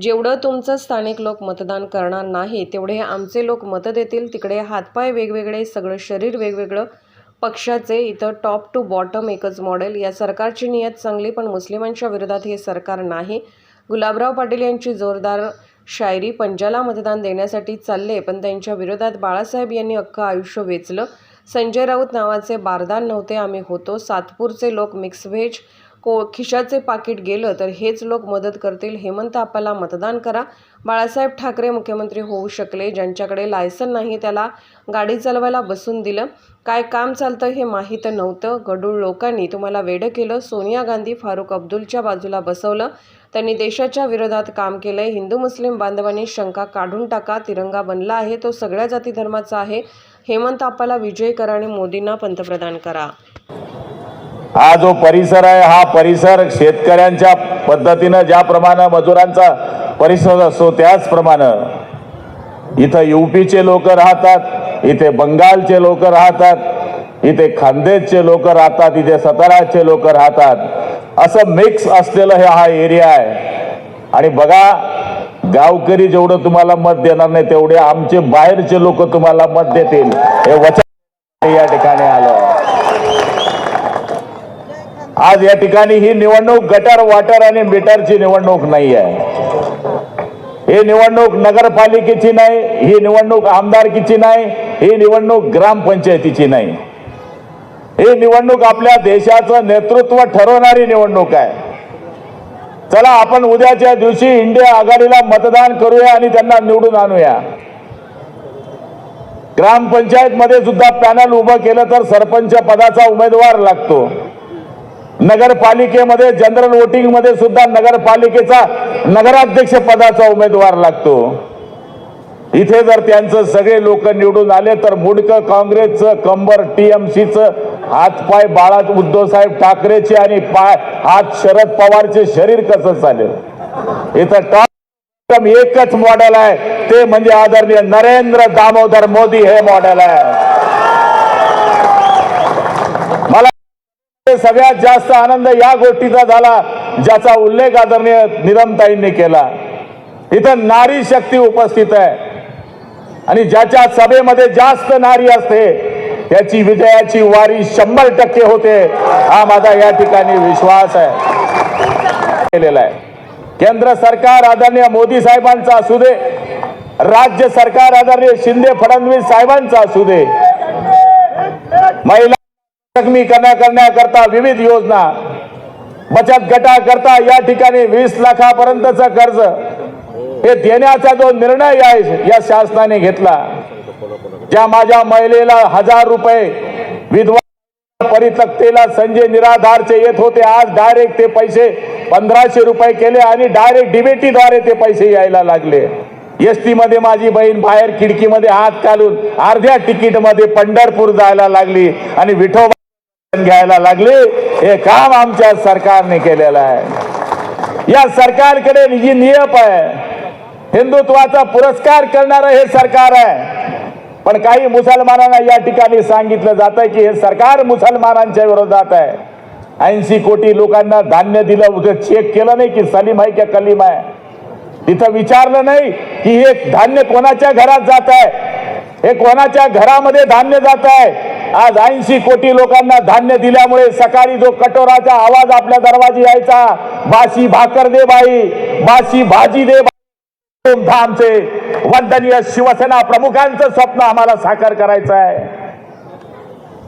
जेवढं तुमचं स्थानिक लोक मतदान करणार नाही तेवढे आमचे लोक मतं देतील. तिकडे हातपाय वेगवेगळे सगळं शरीर वेगवेगळं. पक्षाचे इथं टॉप टू बॉटम एकच मॉडेल या सरकारची नियत चांगली पण मुस्लिमांच्या विरोधात हे सरकार नाही. गुलाबराव पाटील यांची जोरदार शायरी पंजाला मतदान देण्यासाठी चालले पण त्यांच्या विरोधात बाळासाहेब यांनी अख्खं आयुष्य वेचलं. संजय राऊत नावाचे बारदान नव्हते आम्ही होतो. सातपूरचे लोक मिक्स व्हेज को खिशाचे पाकिट गेलं तर हेच लोक मदत करतील. हेमंत आपला मतदान करा. बाळासाहेब ठाकरे मुख्यमंत्री होऊ शकले. ज्यांच्याकडे लायसन नाही त्याला गाडी चालवायला बसून दिलं. काय काम चालतं हे माहीत नव्हतं. गडूळ लोकांनी तुम्हाला वेडं केलं. सोनिया गांधी फारुख अब्दुलच्या बाजूला बसवलं. त्यांनी देशाच्या विरोधात काम केलंय. हिंदू मुस्लिम बांधवांनी शंका काढून टाका. तिरंगा बनला आहे. तो सगळ्या जाती धर्माचा आहे. हेमंत आप्पाला विजय करा आणि मोदींना पंतप्रधान करा. हा जो परिसर आहे हा परिसर शेतकऱ्यांच्या पद्धतीनं ज्याप्रमाणे मजुरांचा परिसर असतो त्याचप्रमाणे इथं युपीचे लोक राहतात इथे बंगालचे लोक राहतात इथे खानदेशचे लोक राहतात इथे सताराचे लोक राहतात. असं मिक्स असलेलं हे हा एरिया आहे. आणि बघा गावकरी जेवढं तुम्हाला मत देणार नाही तेवढे आमचे बाहेरचे लोक तुम्हाला मत देतील. हे वचन या ठिकाणी. आज या ठिकाणी ही निवडणूक गटर वाटर आणि मीटरची निवडणूक नाही आहे. ही निवडणूक नगरपालिकेची नाही ही निवडणूक आमदारकीची नाही ही निवडणूक ग्रामपंचायतीची नाही. ही निवडणूक आपल्या देशाचं नेतृत्व ठरवणारी निवडणूक आहे. चला आपण उद्याच्या दिवशी इंडिया आघाडीला मतदान करूया आणि त्यांना निवडून आणूया. ग्रामपंचायत मध्ये सुद्धा पॅनल उभं केलं तर सरपंच पदाचा उमेदवार लागतो. नगरपालिकेमध्ये जनरल वोटिंगमध्ये सुद्धा नगरपालिकेचा नगराध्यक्ष पदाचा उमेदवार लागतो. इथे जर त्यांचं सगळे लोक निवडून आले तर मुडकं काँग्रेसचं कंबर टीएमसीचं हातपाय बाळा उद्धव साहेब ठाकरेचे आणि पाय हात शरद पवारचे शरीर कसं चालेल? इथं टॉप एकच मॉडेल आहे. ते म्हणजे आदरणीय नरेंद्र दामोदर मोदी हे मॉडेल आहे. सगळ्यात जास्त आनंद या गोष्टीचा झाला ज्याचा उल्लेख आदरणीय निरमताईंनी केला. इथं नारी शक्ती उपस्थित आहे. आणि ज्याच्या सभेमध्ये जास्त नारी असते त्याची विजयाची वारी शंभर टक्के होते हा माझा या ठिकाणी विश्वास आहे. केलेला आहे. केंद्र सरकार आदरणीय मोदी साहेबांचा असू दे राज्य सरकार आदरणीय शिंदे फडणवीस साहेबांचा असू दे. महिला जखमी करण्या करण्याकरता विविध योजना बचत गटाकरता या ठिकाणी वीस लाखापर्यंतचं कर्ज हे देण्याचा जो निर्णय आहे या शासनाने घेतला ज्या माझ्या महिलेला हजार रुपये विधवा परितक्तेला संजय निराधारचे येत होते आज डायरेक्ट ते पैसे पंधराशे रुपये केले आणि डायरेक्ट डिबेटीद्वारे ते पैसे यायला लागले. एस टी मध्ये माझी बहीण बाहेर खिडकीमध्ये हात घालून अर्ध्या तिकीटमध्ये पंढरपूर जायला लागली आणि विठोबा घ्यायला लागले हे काम आमच्या सरकारने केलेलं आहे. या सरकारकडे जी नियप आहे. हिंदुत्वाचा पुरस्कार करणारं हे सरकार आहे. पण काही मुसलमानांना या ठिकाणी सांगितलं जात की हे सरकार मुसलमानांच्या विरोधात आहे. ऐंशी कोटी लोकांना धान्य दिलं उद्या चेक केलं नाही की सलीम आहे की कलीम आहे. तिथं विचारलं नाही की हे धान्य कोणाच्या घरात जात आहे हे कोणाच्या घरामध्ये धान्य जात आहे आज ऐंशी कोटी लोकांना धान्य दिल्यामुळे सकाळी जो कटोराचा आवाज आपल्या दरवाजी यायचा बाशी भाकर दे बाई बाशी भाजी दे बाई. वंदनीय शिवसेना प्रमुखांचं स्वप्न आम्हाला साकार करायचं आहे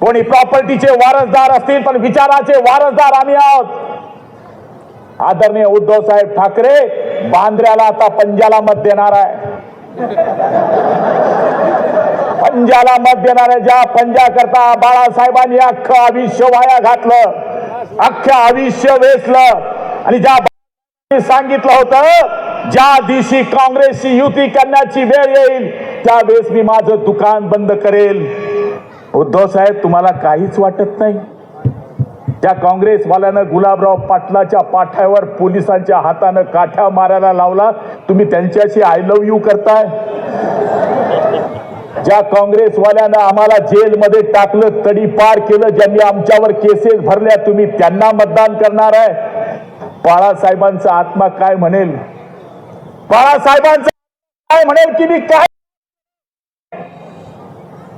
कोणी प्रॉपर्टीचे वारसदार असतील पण विचाराचे वारसदार आम्ही आहोत. आदरणीय उद्धव साहेब ठाकरे बांद्र्याला आता पंजाला मत देणार आहे. पंजाला मत देणाऱ्या ज्या पंजा करता बाळासाहेबांनी अख्खं आयुष्य वाया घातलं अख्खं आयुष्य वेचलं आणि ज्या सांगितलं होतं ज्या दिवशी काँग्रेसची युती करण्याची वेळ येईल त्यावेळेस मी माझं दुकान बंद करेल. उद्धव साहेब तुम्हाला काहीच वाटत नाही? त्या काँग्रेसवाल्यानं गुलाबराव पाटलाच्या पाठ्यावर पोलिसांच्या हातानं काठ्या मारायला लावला तुम्ही त्यांच्याशी आय लव्ह यू करताय? ज्या काँग्रेसवाल्यानं आम्हाला जेलमध्ये टाकलं तडी पार केलं ज्यांनी आमच्यावर केसेस भरल्या तुम्ही त्यांना मतदान करणार आहे. बाळासाहेबांचा आत्मा काय म्हणेल? बाळासाहेबांचा काय म्हणेल की मी काय?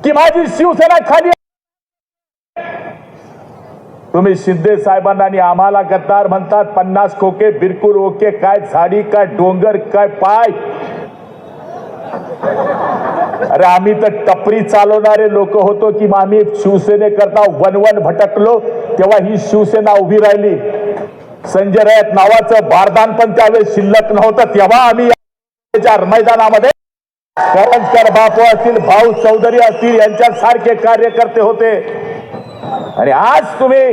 की माझी शिवसेना खाली तुम्ही शिंदे साहेबांना आणि आम्हाला गद्दार म्हणतात पन्नास खोके बिरकुल ओके काय झाडी काय डोंगर काय पाय? अरे आम्ही तर टपरी चालवणारे लोक होतो की आम्ही शिवसेनेकरता वनवन भटकलो तेव्हा ही शिवसेना उभी राहिली. संजय रायत नावाचं बारदान पण त्यावेळेस शिल्लक नव्हतं तेव्हा आम्ही मैदानामध्ये करंजकर बापू असतील भाऊ चौधरी असतील यांच्यासारखे कार्यकर्ते होते. आणि आज तुम्ही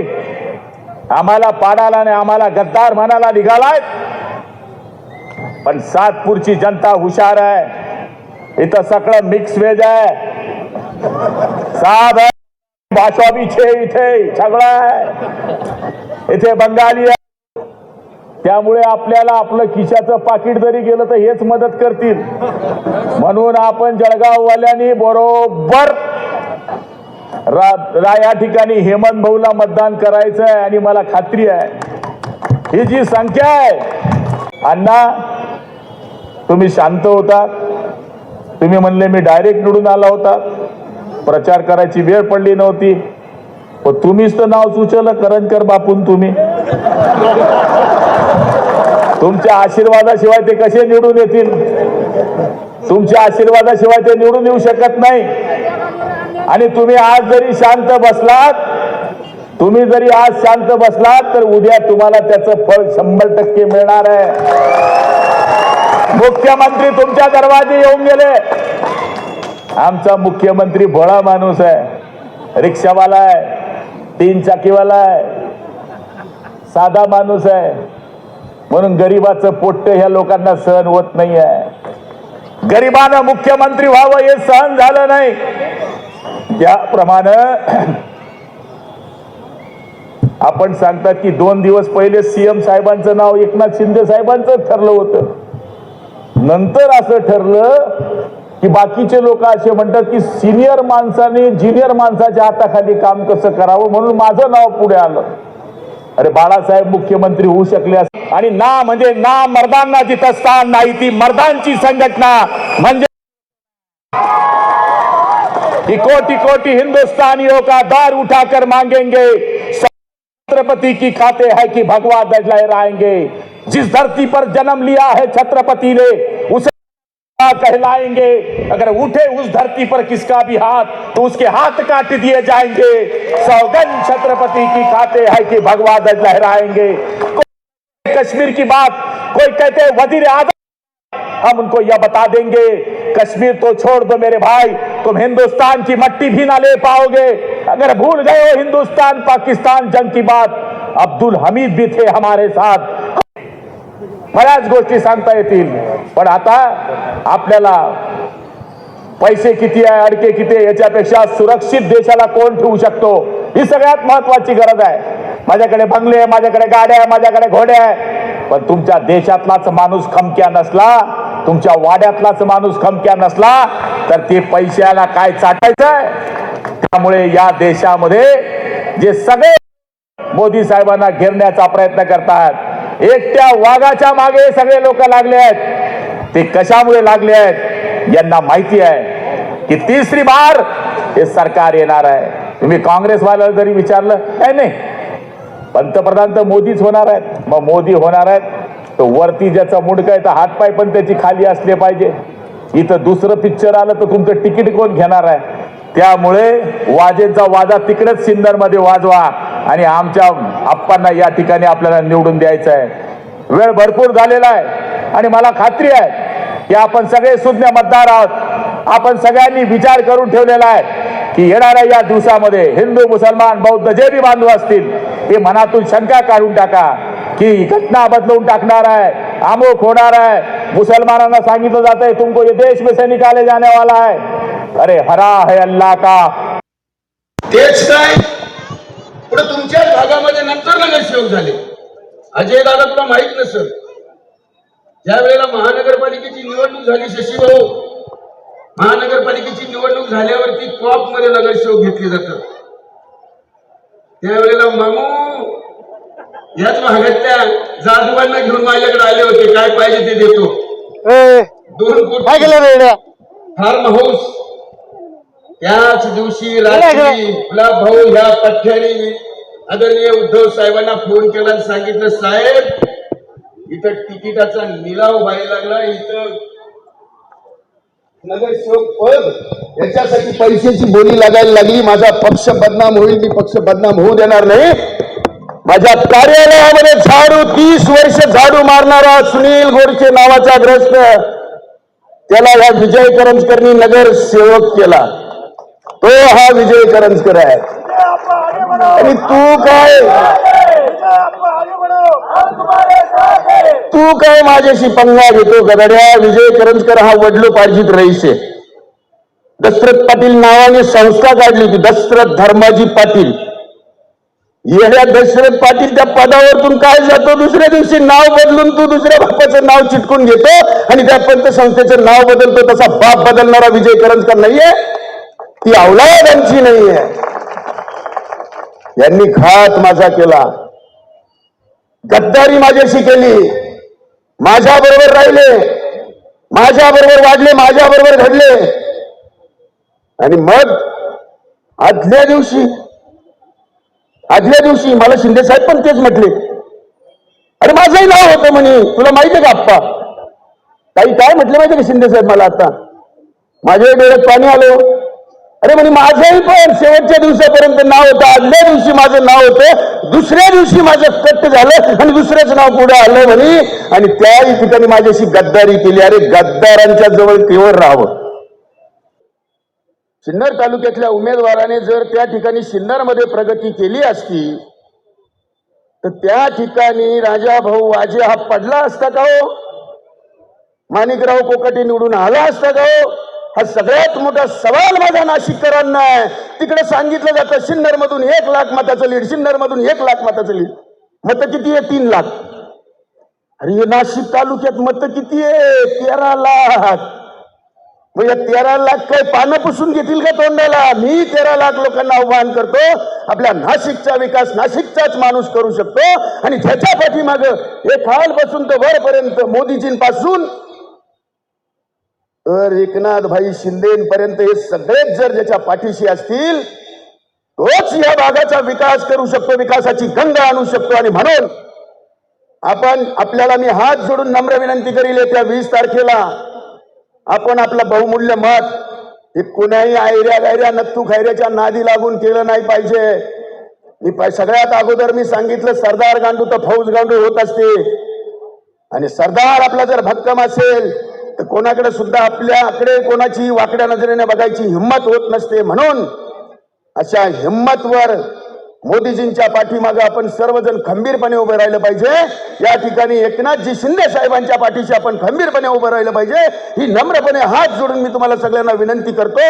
आम्हाला पाडाला आणि आम्हाला गद्दार म्हणायला निघालाय. पण सातपूरची जनता हुशार आहे. इथं सगळं मिक्स वेज आहे. साध आहे भाषा बी छे इथे सगळं आहे. इथे बंगाली आहे. त्यामुळे आपल्याला आपलं खिशाचं पाकिट जरी गेलं तर हेच मदत करतील. म्हणून आपण जळगाववाल्यांनी बरोबर रा, रा या ठिकाणी हेमंत भाऊला मतदान करायचं आहे आणि मला खात्री आहे. ही जी संख्या आहे अण्णा तुम्ही शांत होता. तुम्ही म्हणले मी डायरेक्ट निवडून आला होता. प्रचार करायची वेळ पडली नव्हती. पण तुम्हीच तर नाव सुचवलं करंजकर बापून तुम्ही. तुमच्या आशीर्वादाशिवाय ते कसे निवडून येतील? तुमच्या आशीर्वादाशिवाय ते निवडून येऊ शकत नाही. आणि तुम्ही आज जरी शांत बसलात तुम्ही जरी आज शांत बसलात तर उद्या तुम्हाला त्याचं फळ शंभर टक्के मिळणार आहे. मुख्यमंत्री तुमच्या दरवाजे येऊन गेले. आमचा मुख्यमंत्री भोळा माणूस आहे. रिक्षावाला आहे. तीन चाकीवाला आहे. साधा माणूस आहे. म्हणून गरीबाचं पोट्ट ह्या लोकांना सहन होत नाही आहे गरिबानं मुख्यमंत्री व्हावं हे सहन झालं नाही. त्याप्रमाणे आपण सांगतात की दोन दिवस पहिले सीएम साहेबांचं नाव एकनाथ शिंदे साहेबांचं ठरलं होतं. नंतर असं ठरलं की बाकीचे लोक असे म्हणतात की सिनियर माणसाने ज्युनियर माणसाच्या हाताखाली काम कसं करावं म्हणून माझं नाव पुढे आलं. अरे बाळासाहेब मुख्यमंत्री होऊ शकले आणि ना म्हणजे ना मर्दांना जिथं स्थान नाही ती मर्दांची संघटना म्हणजे टिकोटी कोटी हिंदुस्थानी हिंदुस्तानियों का दार उठाकर मांगेंगे. छत्रपति की खाते है कि भगवा ध्वज लहराएँगे। जिस धरती पर जन्म लिया है छत्रपति ने, उसे कहलाएँगे। अगर उठे उस धरती पर किसका भी हाथ तो उसके हाथ काट दिए जाएँगे। सौगन छत्रपति की खाते है कि भगवा ध्वज लहराएँगे। कश्मीर की बात, कोई कहते वज़ीर आज़म, हम उनको यह बता देंगे। कश्मीर तो छोड़ दो मेरे भाई। तुम हिंदुस्तान की मट्टी भी ना ले पाओगे। अगर भूल गए हो हिंदुस्तान पाकिस्तान जंग की बात अब्दुल हमीद भी थे हमारे साथ। बऱ्याच गोष्टी सांगता येतील पण आता आपल्याला पैसे किती आहे अडके किती आहे याच्यापेक्षा सुरक्षित देशाला कोण ठेवू शकतो? ही सगळ्यात महत्वाची गरज आहे. माझ्याकडे बंगले आहे माझ्याकडे गाड्या आहे माझ्याकडे घोड्या आहे. पण तुमच्या देशातलाच माणूस खमक्या नसला तुमच्या वाड्यातलाच माणूस खमक्या नसला तर ते पैशाला काय चाटायचंय? त्यामुळे या देशामध्ये जे सगळे मोदी साहेबांना घेरण्याचा प्रयत्न करतात एकट्या वाघाच्या मागे सगळे लोक लागले आहेत. ते कशामुळे लागले आहेत यांना माहिती आहे की तिसरी बार हे सरकार येणार आहे. तुम्ही काँग्रेसवाल्याला जरी विचारलं काय नाही पंतप्रधान तर मोदीच होणार आहेत. मग मोदी होणार आहेत. तर वरती ज्याचा मुंडका आहे तर हातपाय पण त्याची खाली असले पाहिजे. इथं दुसरं पिक्चर आलं तर तुमचं तिकीट कोण घेणार आहे? त्यामुळे वाजेंचा वाजा तिकडेच सिन्नरमध्ये वाजवा आणि आमच्या आप्पांना या ठिकाणी आपल्याला निवडून द्यायचं आहे. वेळ भरपूर झालेला आहे आणि मला खात्री आहे की आपण सगळे सुज्ञ मतदार आहोत. आपण सगळ्यांनी विचार करून ठेवलेला आहे की येणाऱ्या या दिवसामध्ये हिंदू मुसलमान बौद्ध जे बी बांधव असतील हे मनातून शंका काढून टाका. की घटना बदलवून टाकणार आहे. अमुक होणार आहे. मुसलमानांना सांगितलं जात आहे तुमको ये देश में से निकाले जाने वाला है. अरे हरा है अल्लाह का. तेच काय? पुढे तुमच्याच भागामध्ये नंतर नगरसेवक झाले. अजय दादा तुला माहीत नसेल. ज्या वेळेला महानगरपालिकेची निवडणूक झाली शशीभाऊ महानगरपालिकेची निवडणूक झाल्यावरती कॉपमध्ये नगरसेवक घेतले जातात. त्यावेळेला मामू याच भागातल्या जाधवांना घेऊन माझ्याकडे आले होते. काय पाहिजे ते देतो. ए, दोन काय केलं? Farm house. त्याच दिवशी रात्री आपला भाऊ ह्या पठ्याने आदरणीय उद्धव साहेबांना फोन केला आणि सांगितलं साहेब इथं तिकिटाचा निलाव व्हायला लागला. इथं नगरसेवक पद. याच्यासाठी पैशाची बोली लागायला लागली. माझा पक्ष बदनाम होईल मी पक्ष बदनाम होऊ देणार नाही. माझ्या कार्यालयामध्ये झाडू तीस वर्ष झाडू मारणारा सुनील गोडचे नावाचा ग्रस्त त्याला ह्या विजय करंजकरनी नगरसेवक केला. तो हा विजय करंजकर आहे. आणि तू काय? तू काय माझ्याशी पंगा घेतो? गदड्या विजय करंजकर हा वडलोपार्जित रईस आहे. दशरथ पाटील नावाने संस्था काढली होती. दशरथ धर्माजी पाटील. येड्या दशरथ पाटील त्या पदावरतून काय जातो? दुसऱ्या दिवशी नाव बदलून तू दुसऱ्या बापाचं नाव चिटकून घेतो आणि त्या पंतसंस्थेचं नाव बदलतो. तसा बाप बदलणारा विजय करंजकर नाहीये. ती अवलाद आमची नाहीये. यांनी घात माझा केला. गद्दारी माझ्याशी केली. माझ्या बरोबर राहिले. माझ्या बरोबर वाढले माझ्या बरोबर घडले. आणि मग आदल्या दिवशी आदल्या दिवशी मला शिंदे साहेब पण तेच म्हटले. अरे माझंही नाव होतं म्हणे. तुला माहितीये का आप्पा? काही काय म्हटले माहिती का शिंदे साहेब मला आता? माझ्या डोळ्यात पाणी आलं. अरे म्हणे माझंही पण शेवटच्या दिवसापर्यंत नाव होतं. आदल्या दिवशी माझं नाव होतं. दुसऱ्या दिवशी माझं कट्ट झालं आणि दुसऱ्याच नाव पुढे आलं म्हणे. आणि त्याही ठिकाणी माझ्याशी गद्दारी केली. अरे गद्दारांच्या जवळ केवळ राहावं. सिन्नर तालुक्यातल्या उमेदवाराने जर त्या ठिकाणी सिन्नरमध्ये प्रगती केली असती तर त्या ठिकाणी राजा भाऊ वाजे हा पडला असता का हो? माणिकराव कोकाटे निवडून आला असता का हो? हा सगळ्यात मोठा सवाल माझा नाशिककरांना आहे. तिकडे सांगितलं जातं सिन्नर मधून एक लाख मताचं लीड सिन्नर मधून एक लाख मताचं लीड. मत किती आहे? तीन लाख. अरे नाशिक तालुक्यात मत किती आहे? तेरा लाख. मग या तेरा लाख काय पानं पुसून घेतील का तोंडाला? मी तेरा लाख लोकांना आव्हान करतो आपल्या नाशिकचा विकास नाशिकचाच माणूस करू शकतो आणि त्याच्या पाठीमाग हे खालपासून तर वरपर्यंत मोदीजींपासून तर एकनाथ भाई शिंदेपर्यंत हे सगळेच जर ज्याच्या पाठीशी असतील तोच या भागाचा विकास करू शकतो विकासाची गंगा आणू शकतो आणि म्हणून आपण आपल्याला मी हात जोडून नम्र विनंती करील येत्या वीस तारखेला आपण आपलं बहुमूल्य मत हे कुणाही आयऱ्या गायऱ्या नत्तू खैऱ्याच्या नादी लागून केलं नाही पाहिजे. मी सगळ्यात अगोदर मी सांगितलं सरदार गांडू तर फौज गांडू होत असते. आणि सरदार आपला जर भक्कम असेल तर कोणाकडे सुद्धा आपल्याकडे कोणाची वाकड्या नजरेने बघायची हिंमत होत नसते म्हणून अशा हिंमतवर मोदीजींच्या पाठीमागे आपण सर्वजण खंबीरपणे उभे राहिलं पाहिजे. या ठिकाणी एकनाथजी शिंदे साहेबांच्या पाठीशी आपण खंबीरपणे उभं राहिलं पाहिजे. ही नम्रपणे हात जोडून मी तुम्हाला सगळ्यांना विनंती करतो.